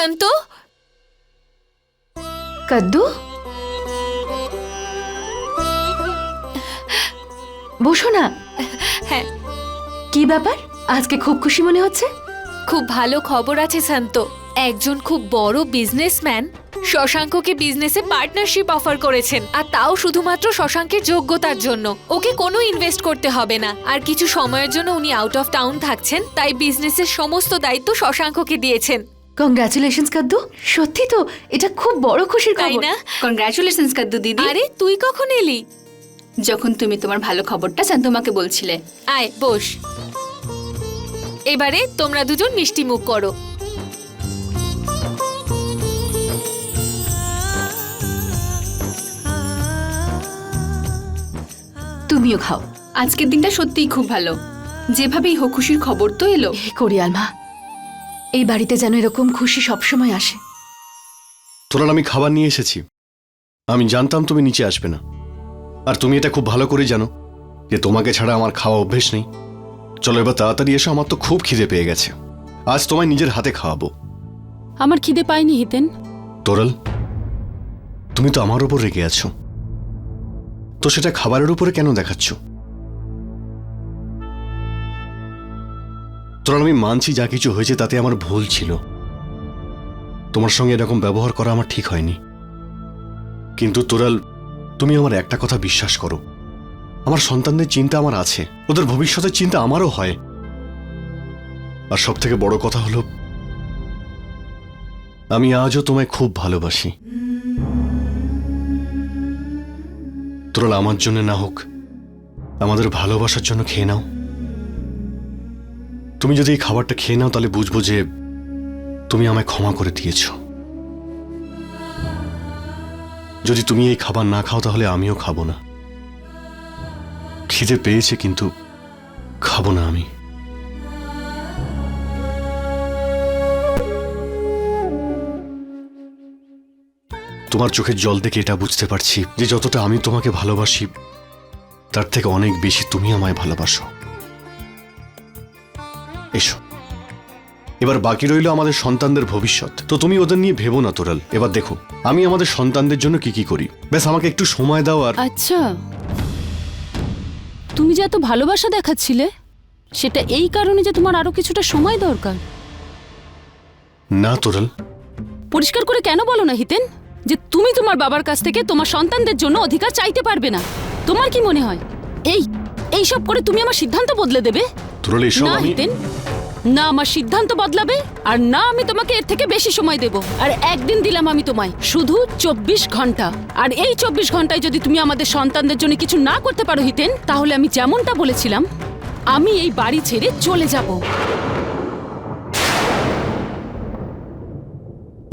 শান্ত কাদ্দু বসো না হ্যাঁ কি ব্যাপার আজকে খুব খুশি মনে হচ্ছে খুব ভালো খবর আছে শান্ত একজন খুব বড় বিজনেসম্যান শশাঙ্ককে বিজনেসে পার্টনারশিপ অফার করেছেন। আর তাও শুধুমাত্র শশাঙ্কের যোগ্যতার জন্য। ওকে কোনো ইনভেস্ট করতে হবে না। আর কিছু সময়ের জন্য উনি আউট অফ টাউন থাকছেন তাই বিজনেসের সমস্ত দায়িত্ব শশাঙ্ককে দিয়েছেন। কংগ্রাচুলেশনস কাদ্দু সত্যি তো এটা খুব বড় খুশির তাই খবর। না? কনগ্রাচুলেশনস কাদ্দু দিদি। আরে তুই কখন এলি? যখন তুমি তোমার ভালো খবরটা শান্তমাকে বলছিলে। আয় বস। এবারে তোমরা দুজন মিষ্টি মুখ করো। তুমিও খাও। আজকের দিনটা সত্যিই খুব ভালো। যেভাবেই হোক খুশির খবর তো এলো। হে করিয়াল মা এই বাড়িতে যেন এরকম খুশি সবসময় আসে। তোরাল আমি খাবার নিয়ে এসেছি। আমি জানতাম তুমি নিচে আসবে না। আর তুমি এটা খুব ভালো করে জানো যে তোমাকে ছাড়া আমার খাওয়া অভ্যেস নেই। চলো এবার তাড়াতাড়ি এসো আমার তো খুব খিদে পেয়ে গেছে। আজ তোমায় নিজের হাতে খাওয়াবো। আমার খিদে পায়নি হিতেন। তোরাল তুমি তো আমার ওপর রেগে আছো। তো সেটা খাবারের উপরে কেন দেখাচ্ছ? তোরাল আমি মানছি যা কিছু হয়েছে, তাতে আমার ভুল ছিল। তোমার সঙ্গে এরকম ব্যবহার করা আমার ঠিক হয়নি। কিন্তু তোরাল, তুমি আমার একটা কথা বিশ্বাস করো। আমার সন্তানদের চিন্তা আমার আছে। ওদের ভবিষ্যতের চিন্তা আমারও হয়। আর সব থেকে বড় কথা হলো, আমি আজও তোমায় খুব ভালোবাসি। তোরাল, আমার জন্য না হোক, আমাদের ভালোবাসার জন্য খেয়ে নাও। তুমি যদি এই খাবারটা খেয়ে নাও, তাহলে বুঝব যে তুমি আমায় ক্ষমা করে দিয়েছ। যদি তুমি এই খাবার না খাও, তাহলে আমিও খাব না। খিদে পেয়েছে, কিন্তু খাব না আমি। তোমার চোখের জল দেখে এটা বুঝতে পারছি যে যতটা আমি তোমাকে ভালোবাসি, তার থেকে অনেক বেশি তুমি আমায় ভালোবাসো। এসো। এবার বাকি রইল আমাদের সন্তানদের ভবিষ্যৎ। তো তুমি ওদের নিয়ে ভেবো না তোরাল। এবার দেখো আমি আমাদের সন্তানদের জন্য কি কি করি। ব্যাস আমাকে একটু সময় দাও আর আচ্ছা। তুমি যে এত ভালোবাসা দেখাচ্ছিলে সেটা এই কারণে যে তোমার আরও কিছুটা সময় দরকার? না তোরাল। পরিষ্কার করে কেন বলো না হিতেন? যে তুমি তোমার বাবার কাছ থেকে তোমার সন্তানদের জন্য অধিকার চাইতে পারবে না। তোমার কি মনে হয়? এই এই সব করে তুমি আমার সিদ্ধান্ত বদলে দেবে? এসব না আমি হিতেন। না আমার সিদ্ধান্ত বদলাবে আর না আমি তোমাকে এর থেকে বেশি সময় দেব। আর একদিন দিলাম আমি তোমায় শুধু চব্বিশ ঘণ্টা। আর এই চব্বিশ ঘন্টায় যদি তুমি আমাদের সন্তানদের জন্য কিছু না করতে পারো হিতেন তাহলে আমি যেমনটা বলেছিলাম আমি এই বাড়ি ছেড়ে চলে যাব।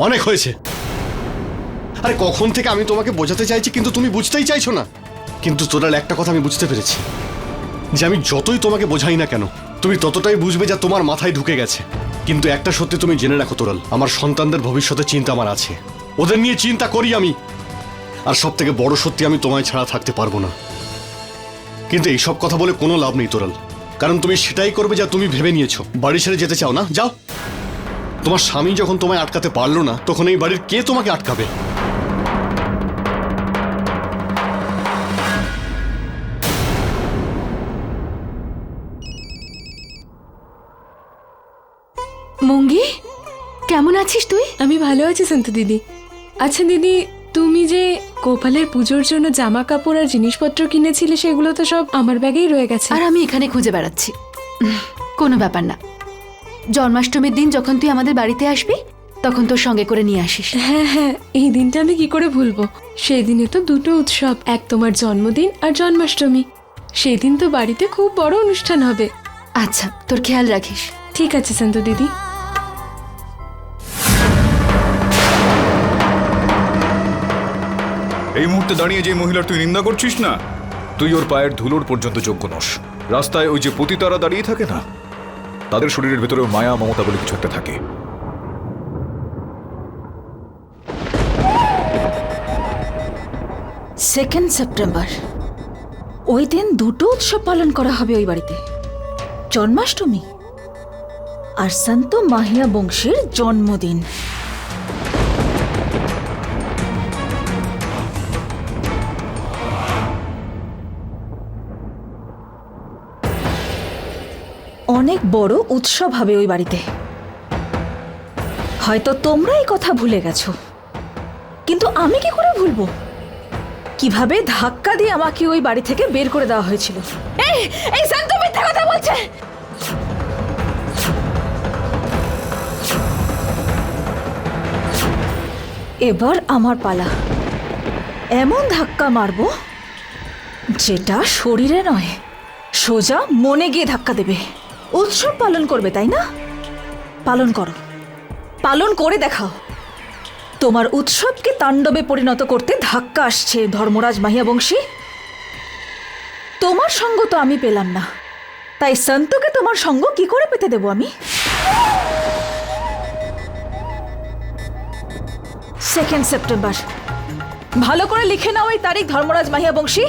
অনেক হয়েছে। আরে কখন থেকে আমি তোমাকে বোঝাতে চাইছি কিন্তু তুমি বুঝতেই চাইছো না। কিন্তু তোরাল একটা কথা আমি বুঝতে পেরেছি। যে আমি যতই তোমাকে বোঝাই না কেন, তুমি ততটাই বুঝবে যা তোমার মাথায় ঢুকে গেছে। কিন্তু একটা সত্যি তুমি জেনে রাখো তোরাল, আমার সন্তানদের ভবিষ্যতে চিন্তা আমার আছে। ওদের নিয়ে চিন্তা করি আমি। আর সব থেকে বড় সত্যি আমি তোমায় ছাড়া থাকতে পারব না। কিন্তু এইসব কথা বলে কোনো লাভ নেই তোরাল। কারণ তুমি সেটাই করবে যা তুমি ভেবে নিয়েছো। বাড়ি ছেড়ে যেতে চাও না? যাও। তোমার স্বামী যখন তোমায় আটকাতে পারল না, তখন এই বাড়ির কে তোমাকে আটকাবে? আছিস তুই? আমি ভালো আছি সন্তু দিদি। আচ্ছা দিদি তুমি যে গোপালের পুজোর জন্য জামা কাপড় আর জিনিসপত্র কিনেছিলে সেগুলো তো সব আমার ব্যাগেই রয়ে গেছে। আর আমি এখানে খুঁজে বেড়াচ্ছি। কোনো ব্যাপার না। জন্মাষ্টমীর দিন যখন তুই আমাদের বাড়িতে আসবি তখন তোর সঙ্গে করে নিয়ে আসিস। হ্যাঁ হ্যাঁ এই দিনটা আমি কি করে ভুলবো? সেই দিনে তো দুটো উৎসব এক তোমার জন্মদিন আর জন্মাষ্টমী। সেই দিন তো বাড়িতে খুব বড় অনুষ্ঠান হবে। আচ্ছা তোর খেয়াল রাখিস। ঠিক আছে সন্তু দিদি। এই মুহূর্তে দাঁড়িয়ে যে মহিলার তুই নিন্দা করছিস না, তুই ওর পায়ের ধুলোর পর্যন্ত যোগ্য নস। রাস্তায় ওই যে পতিতারা দাঁড়িয়ে থাকে না, তাদের শরীরের ভেতরে মায়া, মমতা বলে কিছু একটা থাকে। Second September. ওই দিন দুটো উৎসব পালন করা হবে ওই বাড়িতে। জন্মাষ্টমী। আর সন্ত মাহিয়া বংশের জন্মদিন। অনেক বড় উৎসব হবে ওই বাড়িতে। হয়তো তোমরা এই কথা ভুলে গেছো। কিন্তু আমি কি করে ভুলবো? কীভাবে ধাক্কা দিয়ে আমাকে ওই বাড়ি থেকে বের করে দেওয়া হয়েছিল? এই মিথ্যা কথা বলছে! এবার আমার পালা। এমন ধাক্কা মারবো, যেটা শরীরে নয়, সোজা মনে গিয়ে ধাক্কা দেবে। উৎসব পালন করবে, তাই না? পালন করো। পালন করে দেখাও। তোমার উৎসবকে তাণ্ডবে পরিণত করতে ধাক্কা আসছে, ধর্মরাজ মাহিয়াবংশী। তোমার সঙ্গ তো আমি পেলাম না। তাই সন্তকে তোমার সঙ্গ কি করে পেতে দেব আমি? সেকেন্ড সেপ্টেম্বর ভালো করে লিখে নাও এই তারিখ, ধর্মরাজ মাহিয়াবংশী।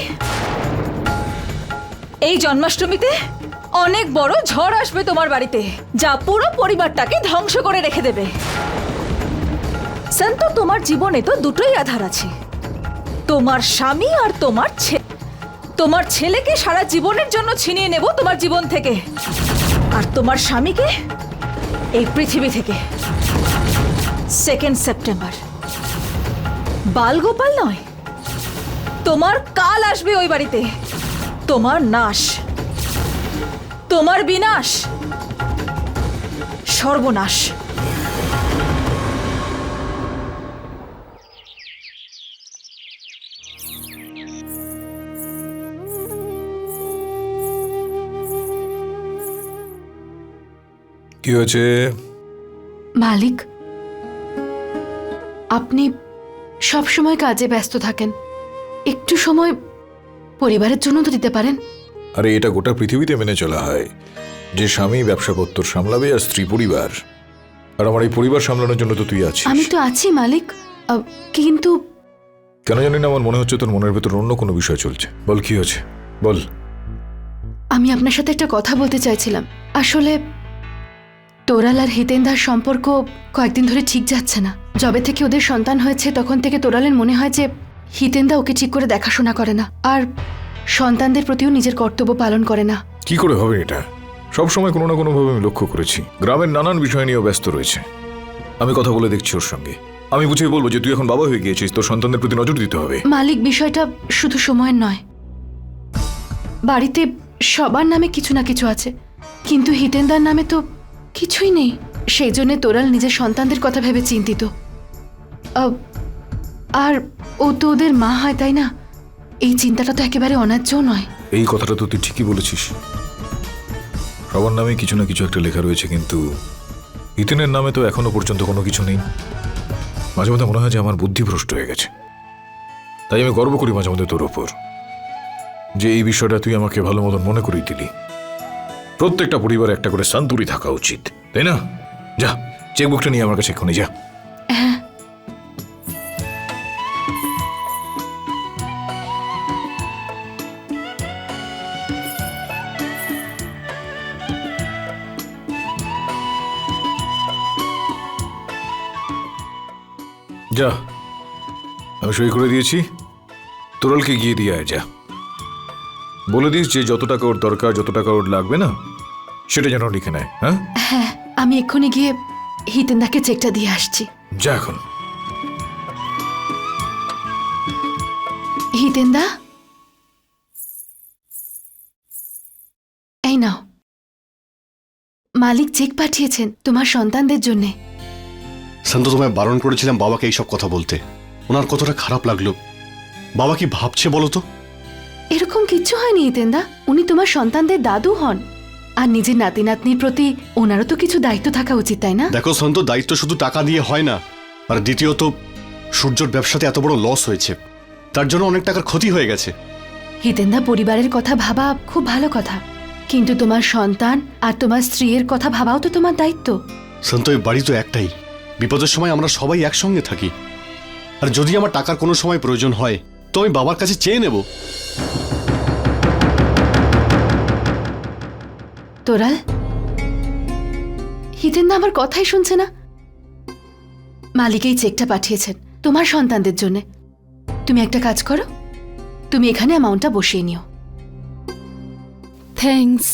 এই জন্মাষ্টমীতে অনেক বড় ঝড় আসবে তোমার বাড়িতে, যা পুরো পরিবারটাকে ধ্বংস করে রেখে দেবে। সন্ত, তোমার জীবনে তো দুটোই আধার আছে। তোমার স্বামী আর তোমার ছেলে তোমার ছেলেকে সারা জীবনের জন্য ছিনিয়ে নেব তোমার জীবন থেকে। আর তোমার স্বামীকে এই পৃথিবী থেকে। সেকেন্ড সেপ্টেম্বর বালগোপাল নয়, তোমার কাল আসবে ওই বাড়িতে। তোমার নাশ। তোমার বিনাশ। সর্বনাশ। কি হয়েছে? মালিক আপনি সব সময় কাজে ব্যস্ত থাকেন। একটু সময় পরিবারের জন্য তো দিতে পারেন। আরে এটা গোটা পৃথিবীতে মেনে চলা হয়। যে স্বামী ব্যবসা পত্তর সামলাবে আর স্ত্রী পরিবার। আর আমার এই পরিবার সামলানোর জন্য তো তুই আছিস। আমি তো আছি মালিক। আহ, কিন্তু কেন জানি না আমার মনে হচ্ছে তোর মনের ভেতর অন্য কোনো বিষয় চলছে। বল কি হয়েছে? বল। আমি আপনার সাথে একটা কথা বলতে চাইছিলাম। আসলে তোরাল আর হিতেন্দার সম্পর্ক কয়েকদিন ধরে ঠিক যাচ্ছে না। যবে থেকে ওদের সন্তান হয়েছে তখন থেকে তোরালের মনে হয় যে হিতেন্দা ওকে ঠিক করে দেখাশোনা করে না। আর সন্তানদের প্রতিও নিজের কর্তব্য পালন করে না। কি করে হবে এটা? সব সময় কোনো না কোনো ভাবে আমি লক্ষ্য করেছি। গ্রামের নানান বিষয় নিয়েও ব্যস্ত রয়েছে। আমি কথা বলে দেখছি ওর সঙ্গে। আমি বুঝিয়ে বলব যে তুই এখন বাবা হয়ে গিয়েছিস তোর সন্তানদের প্রতি নজর দিতে হবে। মালিক বিষয়টা শুধু সময়ের নয়। বাড়িতে সবার নামে কিছু না কিছু আছে। কিন্তু হিতেন্দার নামে তো কিছুই নেই। সেই জন্য তোরাল নিজের সন্তানদের কথা ভেবে চিন্তিত। আর ও তো ওদের মা হয় তাই না? এই চিন্তাটা তো একেবারে অন্যায্যও নয়। এই কথাটা তো তুই ঠিকই বলেছিস। সবার নামে কিছু না কিছু একটা লেখা রয়েছে, কিন্তু ইতিনের নামে তো এখনও পর্যন্ত কোনো কিছু নেই। মাঝে মধ্যে মনে হয় যে আমার বুদ্ধি ভ্রষ্ট হয়ে গেছে। তাই আমি গর্ব করি মাঝে মধ্যে তোর ওপর। যে এই বিষয়টা তুই আমাকে ভালো মতন মনে করিয়ে দিলি। প্রত্যেকটা পরিবারে একটা করে সান্তুরি থাকা উচিত, তাই না? যা চেকবুকটা নিয়ে আমার কাছে এক্ষুনি যা। সই করে দিয়েছি। তোরলকে গিয়ে দিয়ে আয় যা। বলে দিস যে যত টাকা ওর দরকার যত টাকা ওর লাগবে না সেটা যেন লিখে নেয় হ্যাঁ? হ্যাঁ আমি এক্ষুনি গিয়ে হিতেন্দাকে চেকটা দিয়ে আসছি। যা এখন। হিতেন্দা? এই নাও। মালিক চেক পাঠিয়েছেন তোমার সন্তানদের জন্যে। শান্ত তোমায় বারণ করেছিলাম বাবাকে এইসব কথা বলতে। ওনার কতটা খারাপ লাগল। বাবা কি ভাবছে বলো তো? এরকম কিচ্ছু হয়নি হিতেন্দা উনি তোমার সন্তানদের দাদু হন। আর নিজের নাতি নাতনির প্রতি ওনারও তো কিছু দায়িত্ব থাকা উচিত তাই না? দেখো শান্ত দায়িত্ব শুধু টাকা দিয়ে হয় না। আর দ্বিতীয়ত সূর্যর ব্যবসাতে এত বড় লস হয়েছে। তার জন্য অনেক টাকার ক্ষতি হয়ে গেছে। হিতেন্দা পরিবারের কথা ভাবা খুব ভালো কথা। কিন্তু তোমার সন্তান আর তোমার স্ত্রীর কথা ভাবাও তো তোমার দায়িত্ব। এই বাড়ি তো একটাই। বিপদের সময় আমরা সবাই একসঙ্গে থাকি। আর যদি আমার টাকার কোনো সময় প্রয়োজন হয় তো আমি বাবার কাছে চেয়ে নেব। তোরাল হিতেন্দা আমার কথাই শুনছে না। মালিক এই চেকটা পাঠিয়েছেন তোমার সন্তানদের জন্য। তুমি একটা কাজ করো তুমি এখানে অ্যামাউন্টটা বসিয়ে নিও। থ্যাঙ্কস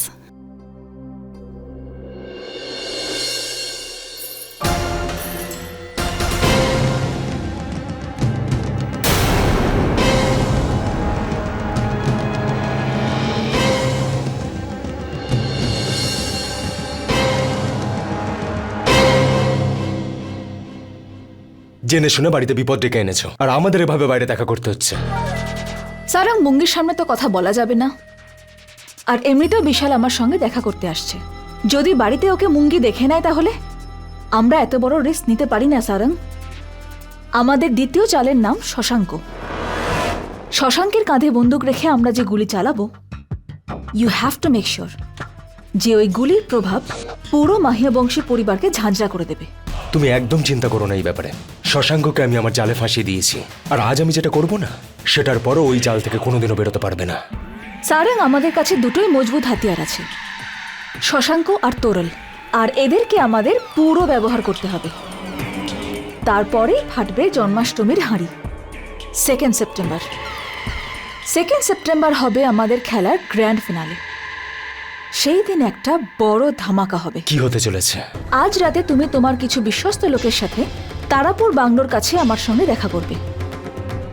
জেনে শুনে বাড়িতে বিপদ ডেকে এনেছো। আর আমাদের এভাবে বাইরে দেখা করতে হচ্ছে। সারাং মুঙ্গির সামনে তো কথা বলা যাবে না। আর এমনিতেও বিশাল আমার সঙ্গে দেখা করতে আসছে। যদি বাড়িতে ওকে মুঙ্গি দেখে নেয় তাহলে? আমরা এত বড় রিস্ক নিতে পারি না সারাং। আমাদের দ্বিতীয় চালের নাম শশাঙ্ক। শশাঙ্কের কাঁধে বন্দুক রেখে আমরা যে গুলি চালাবো you have to make sure যে ওই গুলির প্রভাব পুরো মাহিয়া বংশী পরিবারকে ঝাঁঝরা করে দেবে। তুমি একদম চিন্তা করো না এই ব্যাপারে। শশাঙ্ককে আমি আমার জালে ফাঁসিয়ে দিয়েছি। আর আজ আমি যেটা করব না সেটার পরও ওই জাল থেকে কোনোদিনও বেরোতে পারবে না। সারাং আমাদের কাছে দুটোই মজবুত হাতিয়ার আছে। শশাঙ্ক আর তোরল। আর এদেরকে আমাদের পুরো ব্যবহার করতে হবে। তারপরেই ফাটবে জন্মাষ্টমীর হাঁড়ি। সেকেন্ড সেপ্টেম্বর সেকেন্ড সেপ্টেম্বর হবে আমাদের খেলার গ্র্যান্ড ফিনালে সেই দিন একটা বড় ধামাকা হবে। কি হতে চলেছে? আজ রাতে তুমি তোমার কিছু বিশ্বস্ত লোকের সাথে তারাপুর বাংলোর কাছে আমার সঙ্গে দেখা করবে।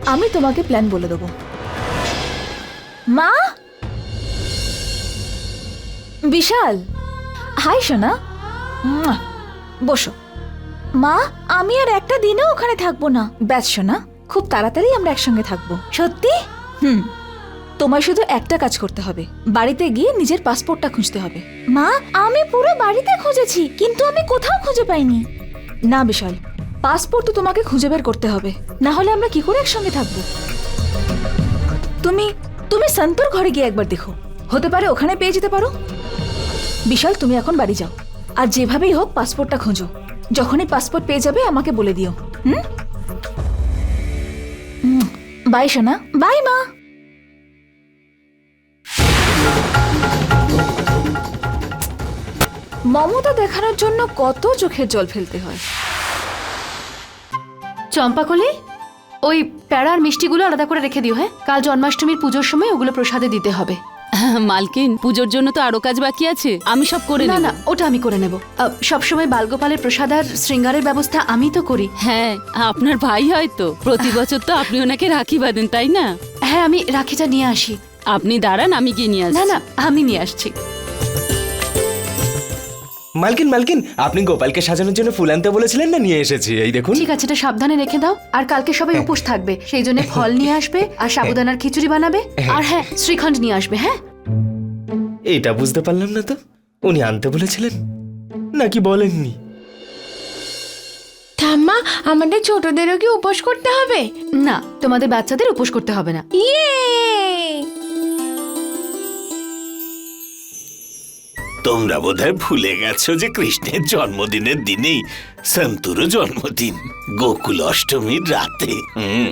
আমি তোমাকে প্ল্যান বলে দেবো। মা? বিশাল! হাই, সোনা। বসো। মা, আমি আর একটা দিনও ওখানে থাকব না। ব্যাস, সোনা, খুব তাড়াতাড়ি আমরা একসঙ্গে থাকব। সত্যি? হুম। তোমায় শুধু একটা কাজ করতে হবে। বাড়িতে গিয়ে নিজের পাসপোর্টটা খুঁজতে হবে। মা, আমি পুরো বাড়িতে খুঁজেছি, কিন্তু আমি কোথাও খুঁজে পাইনি। না, বিশাল। পাসপোর্ট তো তোমাকে খুঁজে বের করতে হবে। না হলে আমরা কি করে একসঙ্গে থাকব? তুমি তুমি সন্তর ঘরে গিয়ে একবার দেখো। হতে পারে ওখানে পেয়ে যেতে পারো। বিশাল, তুমি এখন বাড়ি যাও। আর যেভাবেই হোক পাসপোর্টটা খোঁজো। যখনই পাসপোর্ট পেয়ে যাবে, আমাকে বলে দিও। হুম? বাই, সোনা। বাই, মা। মমতা দেখানোর জন্য কত চোখের জল ফেলতে হয়। চম্পাকলি? ওই প্যাড়ার মিষ্টিগুলো আলাদা করে রেখে দিও হ্যাঁ? কাল জন্মাষ্টমীর পুজোর সময় ওগুলো প্রসাদে দিতে হবে। মালকিন পুজোর জন্য তো আরও কাজ বাকি আছে। আমি সব করে না না ওটা আমি করে নেব। সবসময় বালগোপালের প্রসাদ আর শৃঙ্গারের ব্যবস্থা আমি তো করি। হ্যাঁ আপনার ভাই হয়তো। প্রতি বছর তো আপনি ওনাকে রাখি বাঁধেন তাই না? হ্যাঁ আমি রাখিটা নিয়ে আসি। আপনি দাঁড়ান আমি গিয়ে নিয়ে না না আমি নিয়ে আসছি। মালকিন মালকিন আপনি গোপালকে সাজানোর জন্য ফুল আনতে বলেছিলেন না? নিয়ে এসেছি এই দেখুন। ঠিক আছে এটা সাবধানে রেখে দাও। আর কালকে সবাই উপোস থাকবে সেই জন্য ফল নিয়ে আসবে আর সাবুদানার খিচুড়ি বানাবে আর হ্যাঁ শ্রীখণ্ড নিয়ে আসবে হ্যাঁ? এটা বুঝতে পারলাম না তো। উনি আনতে বলেছিলেন নাকি বলেননি? ঠাম্মা আমাদের ছোটদেরও কি উপোস করতে হবে? না তোমাদের বাচ্চাদের উপোস করতে হবে না। ইয়ে! তোমরা বোধহয় ভুলে গেছো যে কৃষ্ণের জন্মদিনের দিনেই সন্তুরও জন্মদিন গোকুল অষ্টমীর রাতে। হুম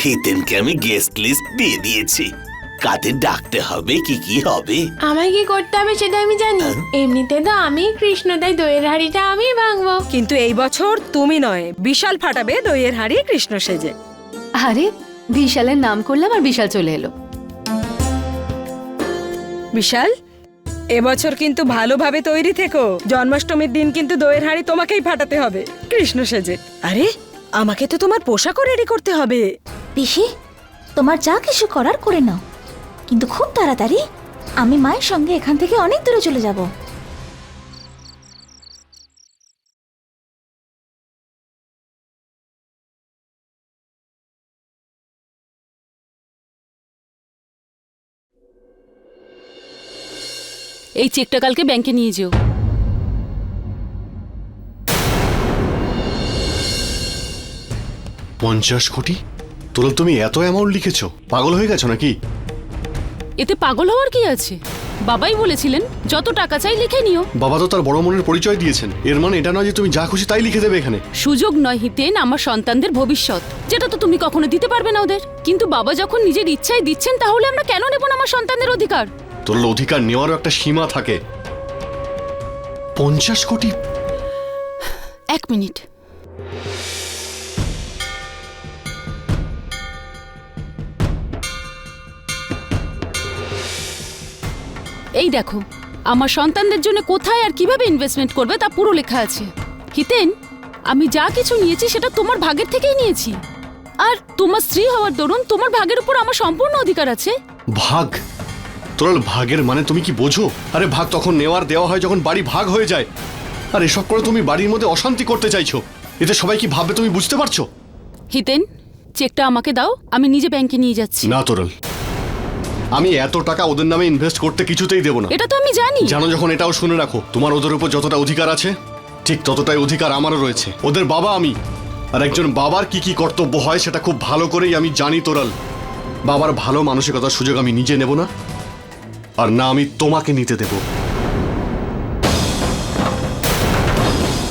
হিতেনকে আমি গেস্ট লিস্ট দিয়ে দিয়েছি। কাদের ডাকতে হবে কি কি হবে? আমায় কি করতে হবে সেটা আমি জানি। এমনিতে তো আমি কৃষ্ণদাই দইয়ের হাড়িটা আমি ভাঙবো। কিন্তু এই বছর তুমি নয় বিশাল ফাটাবে দইয়ের হাড়ি কৃষ্ণ সেজে। আরে বিশালের নাম করলাম আর বিশাল চলে এলো। বিশাল এবছর কিন্তু ভালোভাবে তৈরি থেকো। জন্মাষ্টমীর দিন কিন্তু দইয়ের হাঁড়ি তোমাকেই ফাটাতে হবে। কৃষ্ণ সেজে। আরে, আমাকে তো তোমার পোশাকও রেডি করতে হবে। পিসি, তোমার যা কিছু করার করে নাও। কিন্তু খুব তাড়াতাড়ি, আমি মায়ের সঙ্গে এখান থেকে অনেক দূরে চলে যাব। এই চেকটা কালকে ব্যাংকে নিয়ে যেও। পঞ্চাশ কোটি? তোরা তুমি এত অ্যামাউন্ট লিখেছো। পাগল হয়ে গেছো নাকি? এতে পাগল হওয়ার কি আছে? বাবাই বলেছিলেন যত টাকা চাই লিখে নিও। বাবা তো তার বড় মনের পরিচয় দিয়েছেন। এর মানে এটা নয় যে তুমি যা খুশি তাই লিখে দেবে এখানে। সুযোগ নয় হিতেন আমার সন্তানদের ভবিষ্যৎ। যেটা তো তুমি কখনো দিতে পারবে না ওদের। কিন্তু বাবা যখন নিজের ইচ্ছায় দিচ্ছেন তাহলে আমরা কেন নেব না আমার সন্তানদের অধিকার? তোর অধিকার নেওয়ারও একটা সীমা থাকে। পঞ্চাশ কোটি? এক মিনিট। এই দেখো আমার সন্তানদের জন্য কোথায় আর কীভাবে ইনভেস্টমেন্ট করবে তা পুরো লেখা আছে। হিতেন আমি যা কিছু নিয়েছি সেটা তোমার ভাগের থেকেই নিয়েছি। আর তোমার স্ত্রী হওয়ার দরুন তোমার ভাগের উপর আমার সম্পূর্ণ অধিকার আছে। ভাগ? তোরাল ভাগের মানে তুমি কি বোঝো? আরে ভাগ তখন নেওয়ার দেওয়া হয় যখন বাড়ি ভাগ হয়ে যায়। আর এসব করে তুমি বাড়ির মধ্যে অশান্তি করতে চাইছো। এতে সবাই কি ভাববে তুমি বুঝতে পারছ? হিতেন চেকটা আমাকে দাও আমি নিজে ব্যাংকে নিয়ে যাচ্ছি। না তোরাল। আমি এত টাকা ওদের নামে ইনভেস্ট করতে কিছুতেই দেবো না। এটা তো আমি জানি। জানো যখন এটাও শুনে রাখো তোমার ওদের উপর যতটা অধিকার আছে ঠিক ততটাই অধিকার আমারও রয়েছে। ওদের বাবা আমি। আর একজন বাবার কি কি কর্তব্য হয় সেটা খুব ভালো করেই আমি জানি তোরাল। বাবার ভালো মানসিকতার সুযোগ আমি নিজে নেব না। আর না আমি তোমাকে নিতে দেব।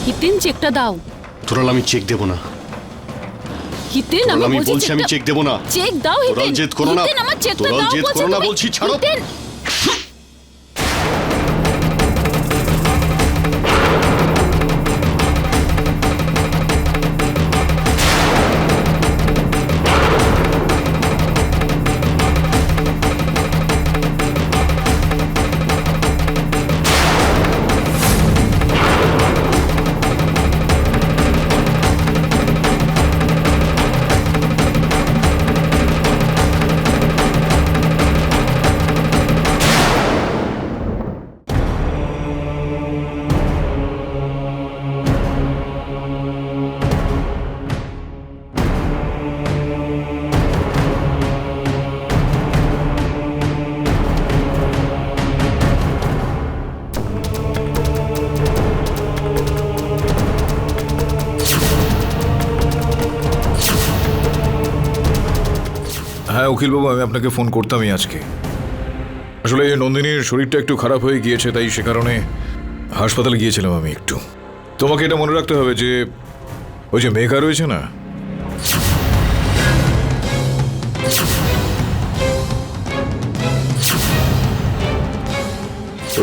হিতেন চেকটা দাও। তোরাল আমি চেক দেব না। হিতেন আমি বলছি আমি চেক দেব না। চেক দাও হিতেন। জেদ করো না। হিতেন আমার চেকটা তোরাল, জেদ করো না বলছি, ছাড়ো। হ্যাঁ উকিলবাবু আমি আপনাকে ফোন করতামই আজকে। আসলে নন্দিনীর শরীরটা একটু খারাপ হয়ে গিয়েছে, তাই সে কারণে হাসপাতালে গিয়েছিলাম আমি একটু। তোমাকে এটা মনে রাখতে হবে যে, ওই যে মেঘা রয়েছে না?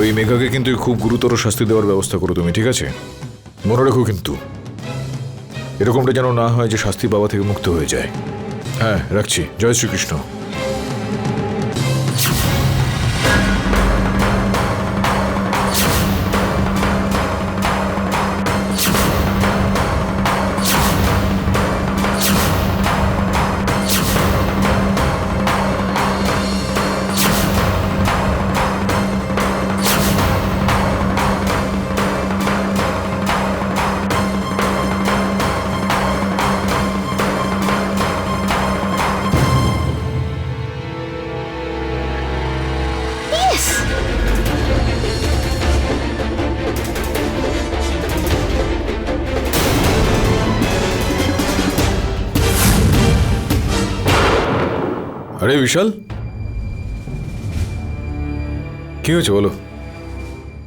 ওই মেঘাকে কিন্তু খুব গুরুতর শাস্তি দেওয়ার ব্যবস্থা করো তুমি, ঠিক আছে? মনে রেখো কিন্তু। এরকমটা যেন না হয় যে শাস্তি বাবা থেকে মুক্ত হয়ে যায়। হ্যাঁ রাখছি। জয় শ্রীকৃষ্ণ। আরে বিশাল। কি হয়েছে বলো?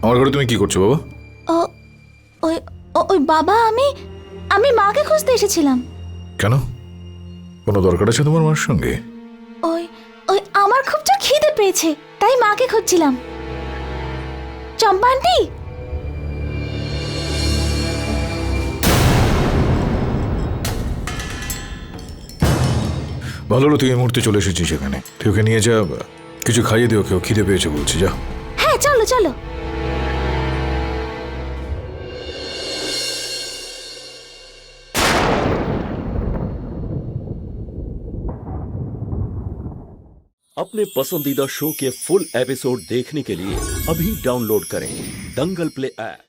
আমার ঘরে তুমি কি করছ বাবা? ও ওই ওই বাবা আমি আমি মাকে খুঁজতে এসেছিলাম। কেন? কোনো দরকার আছে তোমার মার সঙ্গে? ওই ওই আমার খুব জোর খিদে পেয়েছে তাই মাকে খুঁজছিলাম। চম্পা ভালো হলো তুই এই মুহূর্তে চলে এসেছিস সেখানে তুই ওকে নিয়ে যা কিছু খাইয়ে দিও কেউ খিদে পেয়েছে বলছি যা হ্যাঁ চলো চলো अपने पसंदीदा शो के फुल एपिसोड देखने के लिए अभी डाउनलोड करें दंगल प्ले ऐप